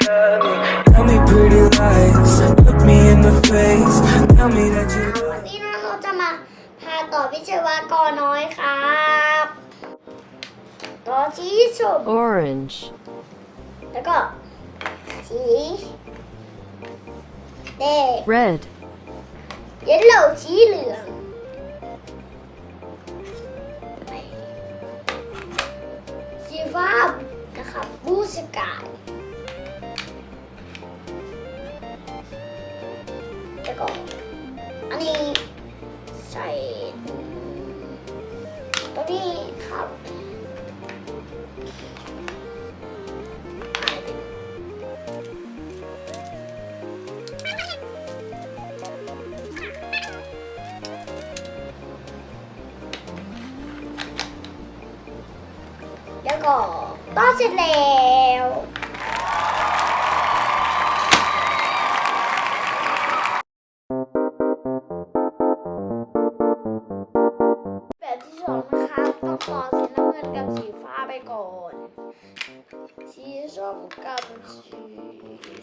Tell me pretty lies, look me in the face. Tell me that you วันนี้นะเราจะมาพาต่อวิศวกรน้อยครับต่อสีส้ม orange, แล้วก็สีแดง red, เยลโล่สีเหลืองสีฟ้านะครับบูสกาย แล้วก็ อันนี้ใส่ตัวนี้ครับแล้วก็ต้อเสร็จแล้ว ไปก่อน สีส้มกับสี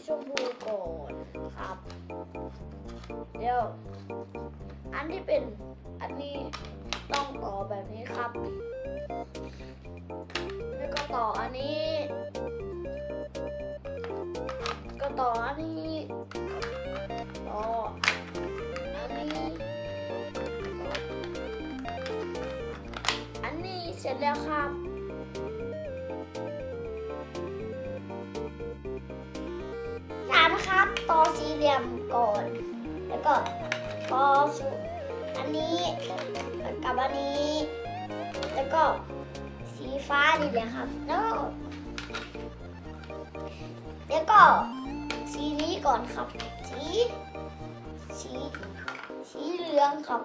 ชมพูก่อนครับเดี๋ยวอันที่เป็นอันนี้ต้องต่อแบบนี้ครับ แล้วก็ต่ออันนี้ ก็ต่ออันนี้ต่ออันนี้อันนี้เสร็จแล้วครับ ต่อสี่เหลี่ยมก่อน แล้วก็ต่อสุอันนี้กับอันนี้ แล้วก็สีฟ้านี่แหละครับ แล้วแล้วก็สีนี้ก่อนครับ สี สี สีเหลืองครับ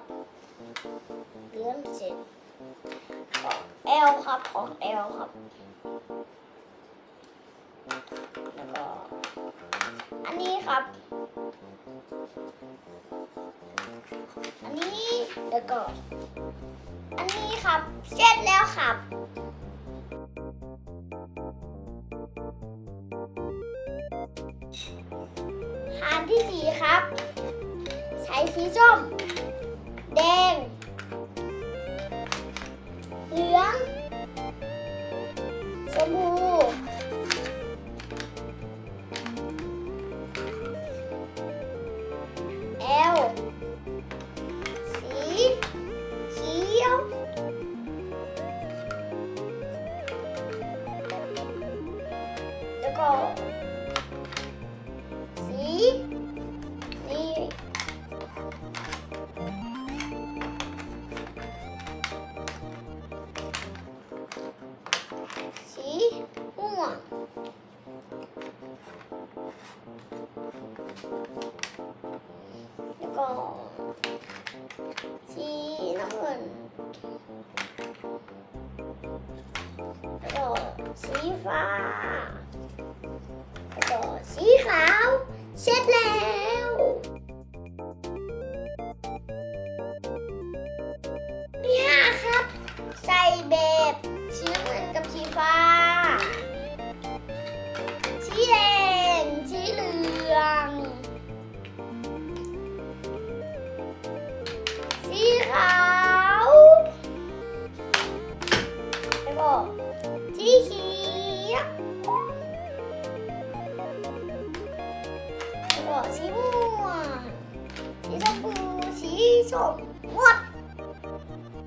เหลืองเสร็จก็แอลครับของแอลครับ อันนี้ครับ อันนี้แล้วก็อันนี้ครับ เสร็จแล้วครับฐานที่สี่ครับ ใช้สีส้ม แดง เหลือง ชมพู แล้วก็สีนี่สีม่วงแล้วก็ สีขาว เสร็จแล้ว ที่ห้าครับ ใส่แบบสีน้ำเงินกับสีฟ้า สีม่วง สีชมพู สีชมหมด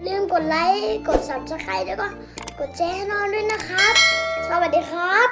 ลืมกดไลค์ กด subscribe แล้วก็กดแชร์ให้น้องด้วยนะครับ สวัสดีครับ